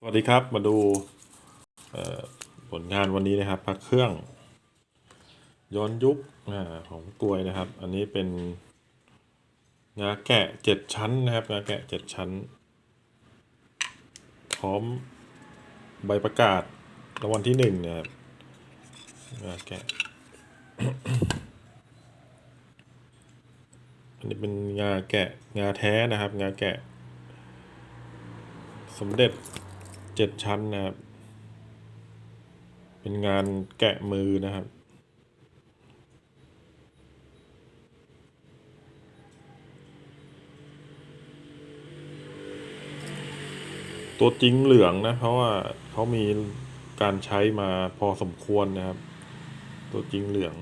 สวัสดีครับมาดูผลงานวันนี้นะครับพระเครื่อง ย้อนยุคอของกลวยนะครับ อันนี้เป็นงาแกะเจ็ดชั้นนะครับงาแกะเจ็ดชั้น พร้อมใบประกาศรางวัลที่หนึ่งนะครับงาแกะ อันนี้เป็นงาแกะงาแท้นะครับ งาแกะสมเด็จ เจ็ดชั้นนะครับ เป็นงานแกะมือนะครับตัวจริงเหลืองนะ เพราะว่าเขามีการใช้มาพอสมควรนะครับ ตัวจริงเหลือง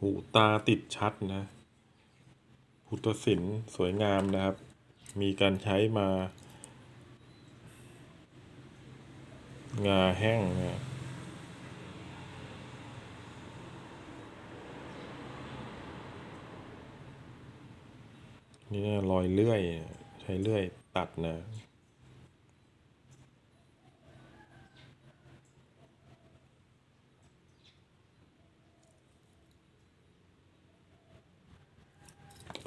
หูตาติดชัดนะ พุทธศิลป์สวยงามนะครับ มีการใช้มา งาแห้งนะนี่นะรอยเลื่อย ใช้เลื่อยตัดนะ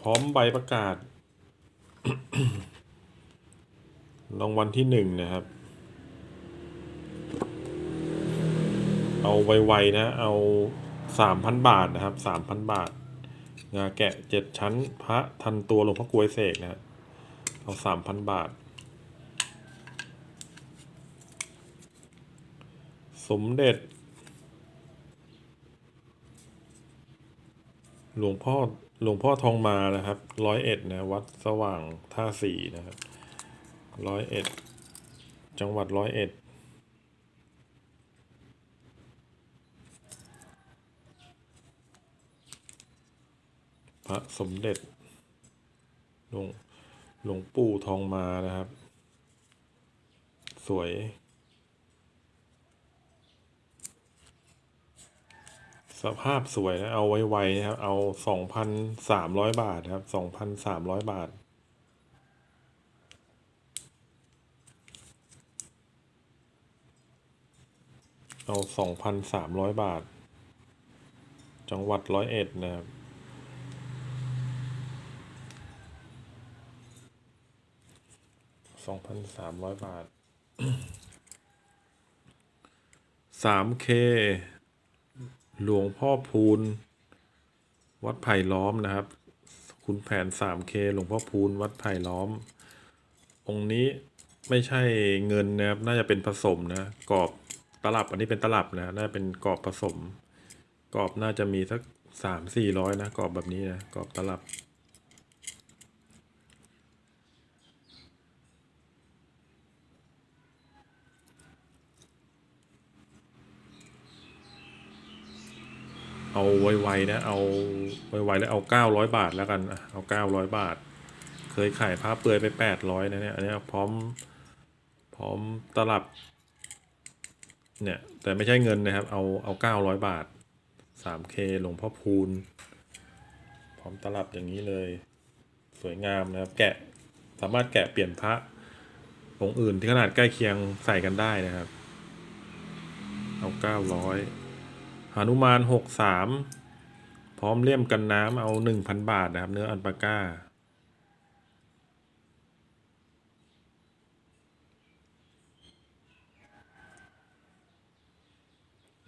พร้อมใบประกาศรางวัลที่หนึ่งนะครับ เอาไวๆนะ เอาสามพันบาทนะครับสามพันบาทงาแกะเจ็ดชั้น พระทันตัวหลวงพ่อกลวยเสกนะฮะเอาสามพันบาท สมเด็จ หลวงพ่อ หลวงพ่อทองมานะครับร้อยเอ็ดนะวัดสว่างท่าสี่นะครับร้อยเอ็ดจังหวัดร้อยเอ็ดพระสมเด็จหลวงหลวงปู่ทองมานะครับ สวย สภาพสวยนะเอาไวๆนะครับ เอาสองพันสามร้อยบาทนะครับสองพันสามร้อยบาท เอาสองพันสามร้อยบาท จังหวัดร้อยเอ็ดนะครับสองพันสามร้อยบาทสามเค หลวงพ่อพูน วัดไผ่ล้อมนะครับ คุณแผน 3K หลวงพ่อพูน วัดไผ่ล้อม องค์นี้ไม่ใช่เงินนะครับ น่าจะเป็นผสมนะกรอบตลับอันนี้เป็นตลับนะน่าจะเป็นกรอบผสม กรอบน่าจะมีสักสามสี่ร้อยนะกรอบแบบนี้นะกรอบตลับ เอาไวๆนะ เอาไวๆแล้วเอาเก้าร้อยบาทแล้วกันเอาเก้าร้อยบาท เคยขายผ้าเปลือยไปแปดร้อยนะเนี่ย อันนี้พร้อม พร้อมตลับ เนี่ย แต่ไม่ใช่เงินนะครับ เอาเอาเก้าร้อยบาทสามเคหลวงพ่อพูน พร้อมตลับอย่างนี้เลย สวยงามนะครับ แกะ สามารถแกะเปลี่ยนพระองค์อื่นที่ขนาดใกล้เคียงใส่กันได้นะครับ เอาเก้าร้อย หนุมานหกสามพร้อมเลี่ยมกันน้ำเอาหนึ่งพันบาทนะครับ เนื้ออันปาก้า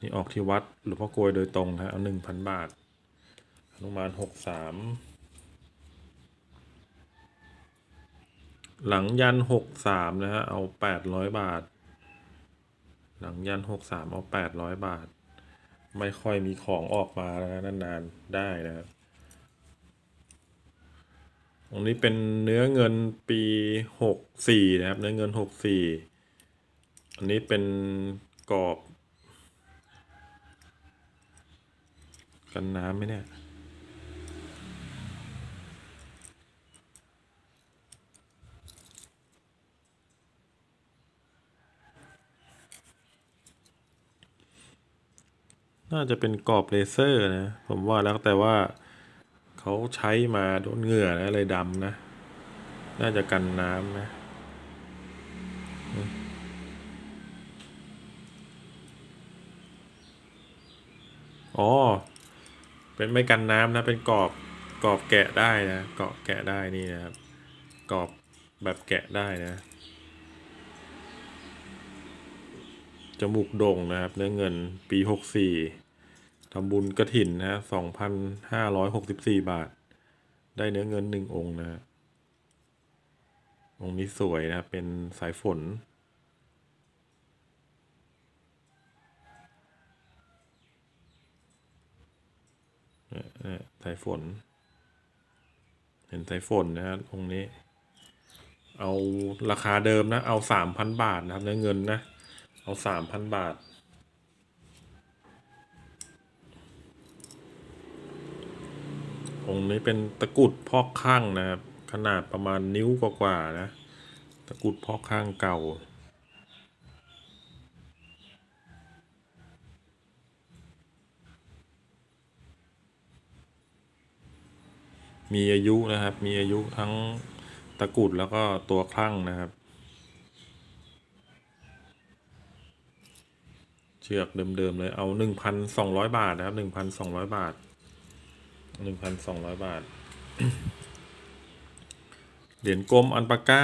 นี่ออกที่วัดหลวงพ่อกลวยโดยตรงนะเอาหนึ่งพันบาทหนุมานหกสามหลังยันหกสามนะฮะเอาแปดร้อยบาท หลังยันหกสามเอาแปดร้อยบาท ไม่ค่อยมีของออกมานะนานๆได้นะครับตรงนี้เป็นเนื้อเงินปีหกสี่นะครับ เนื้อเงินหกสี่อันนี้เป็นกรอบ กันน้ำไหมเนี่ย น่าจะเป็นกรอบเลเซอร์นะ ผมว่าแล้วแต่ว่าเขาใช้มาโดนเหงื่อนะเลยดำนะ น่าจะกันน้ำนะอ๋อ เป็นไม่กันน้ำนะ เป็นกรอบกรอบแกะได้นะกรอบแกะได้นี่นะครับกรอบแบบแกะได้นะจมูกโด่งนะครับเนื้อเงินปีหกสี่ ทำบุญกระถินนะสองพันห้าร้อยหกสิบสี่บาท ได้เนื้อเงินหนึ่งองค์นะฮะองค์นี้สวยนะ เป็นสายฝนเนี่ยเนี่ยสายฝน เห็นสายฝนนะฮะองค์นี้ เอาราคาเดิมนะ เอาสามพันบาทนะครับ เนื้อเงินนะ เอาสามพันบาท องค์นี้เป็นตะกุดพอกข้างนะครับ ขนาดประมาณนิ้วกว่าๆนะ ตะกุดพอกข้างเก่า มีอายุนะครับ มีอายุทั้งตะกุดแล้วก็ตัวคลั่งนะครับ เชือกเดิมๆเลยเอาหนึ่งพันสองร้อยบาทนะครับหนึ่งพันสองร้อยบาท หนึ่งพันสองร้อยบาท เหรียญกลมอันปาก้า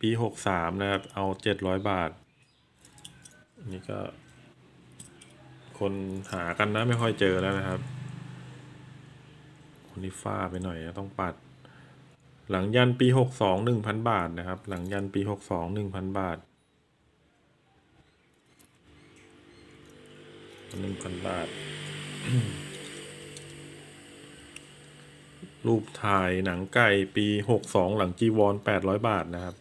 ปีหกสามนะครับ เอาเจ็ดร้อยบาทอันนี้ก็ คนหากันนะ ไม่ค่อยเจอแล้วนะครับ คนนี้ฟ้าไปหน่อยนะต้องปัด หลังยันปีหกสองหนึ่งพันบาทนะครับ หลังยันปีหกสองหนึ่งพันบาทหนึ่งพันบาท รูปถ่ายหนังไก่ปีหกสองหลังจีวรแปดร้อยบาทนะครับ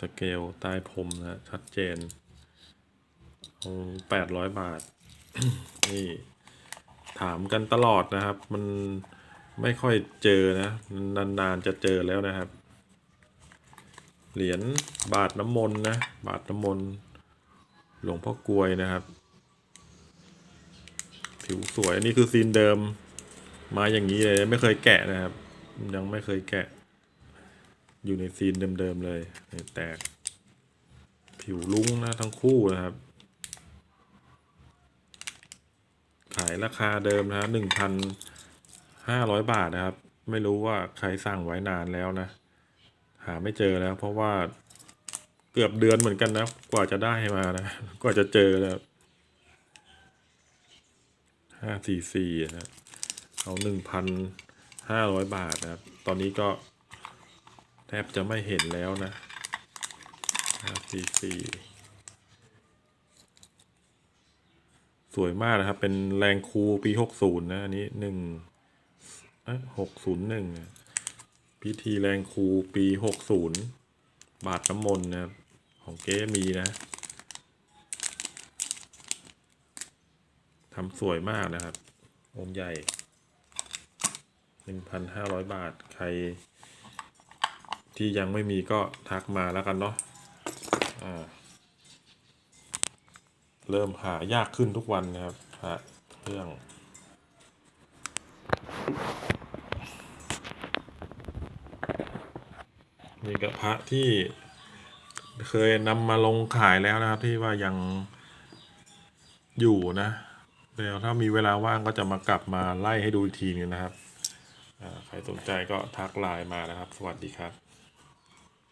สเกลใต้พรมนะชัดเจนเอาแปดร้อยบาท นี่ ถามกันตลอดนะครับ มันไม่ค่อยเจอนะ นานๆจะเจอแล้วนะครับ เหรียญบาทน้ำมนต์นะ บาทน้ำมนต์ หลวงพ่อกลวยนะครับ ผิวสวย อันนี้คือซีนเดิม มาอย่างนี้เลย ไม่เคยแกะนะครับ ยังไม่เคยแกะ อยู่ในซีนเดิมๆเลยแตก ผิวลุ้งนะทั้งคู่นะครับ ขายราคาเดิมนะหนึ่งพันห้าร้อยบาทนะครับ ไม่รู้ว่าใครสั่งไว้นานแล้วนะ หาไม่เจอแล้วเพราะว่า กือบเดือนเหมือนกันนะ กว่าจะได้มานะ กว่าจะเจอแล้วห้าสี่สี่นะเอาหนึ่งพันห้าร้อยบาทนะตอนนี้ก็แทบจะไม่เห็นแล้วนะห้าสี่สี่สวยมากนะครับ เป็นแรงคูปีหกศูนย์นะ อันนี้หนึ่งหกศูนย์หนึ่งพิธีแรงคูปีหกศูนย์บาทน้ำมนต์นะครับ ของเก๊มีนะทำสวยมากนะครับ องค์ใหญ่หนึ่งพันห้าร้อยบาทใคร ที่ยังไม่มีก็ทักมาแล้วกันเนาะอ่าเริ่มหายากขึ้นทุกวันนะครับพระเครื่องนี่ก็พระที่ เคยนำมาลงขายแล้วนะครับ ที่ว่ายังอยู่นะเดี๋ยวถ้ามีเวลาว่างก็จะมากลับมาไล่ให้ดูอีกทีนึงนะครับใครสนใจก็ทักไลน์มานะครับ สวัสดีครับ